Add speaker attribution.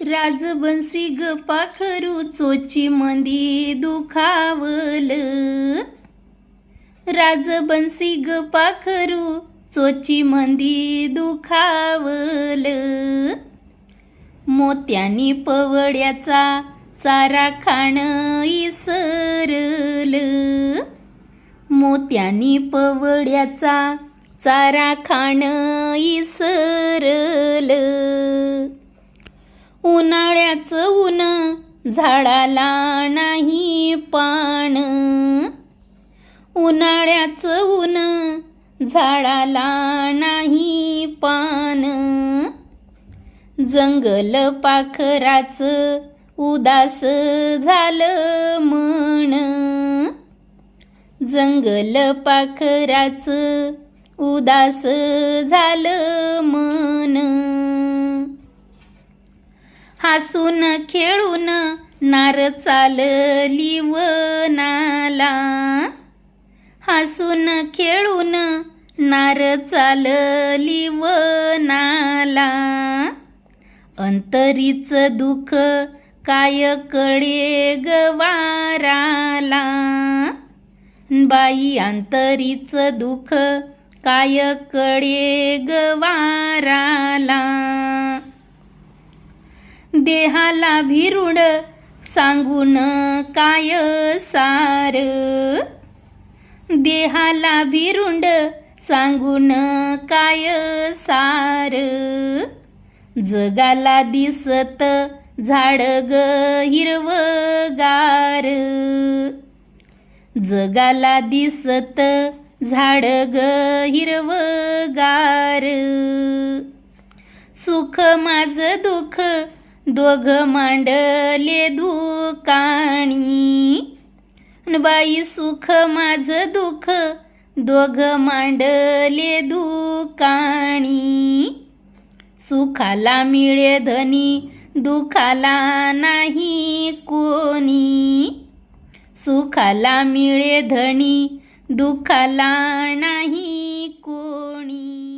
Speaker 1: राजबंसी ग पाखरू चोची मंदी दुखावल. राजबंसी ग पाखरू चोची मंदी दुखावल. मोत्यानी पवड्याचा चारा खाण इसरल. मोत्यानी पवड्याचा चारा खाण इसरल. उन्हाळ्याचं ऊन झाडाला नाही पाण उन्हाळ्याचं ऊन झाडाला नाही पान. जंगल पाखराचं उदास झालं म्हण. जंगल पाखराचं उदास झालं खेळून नार चालली वनाला. हसून खेळून नार चालली वनाला. अंतरीच दुःख काय कडे गवाराला बाई अंतरीच दुःख काय कडे गवाराला देहाला भिरुड सांगून काय सार? देहाला भिरुंड सांगून काय सार? जगाला दिसत झाड ग हिरवगार. जगाला दिसत झाड ग हिरवगार. सुख माझ दुःख दोघ मांडले दुकाणी. बाई सुख माझ दुःख दोघ मांडले दुकाणी. सुखाला मिळे धनी दुखाला नाही कोणी. सुखाला मिळे धनी दुखाला नाही कोणी.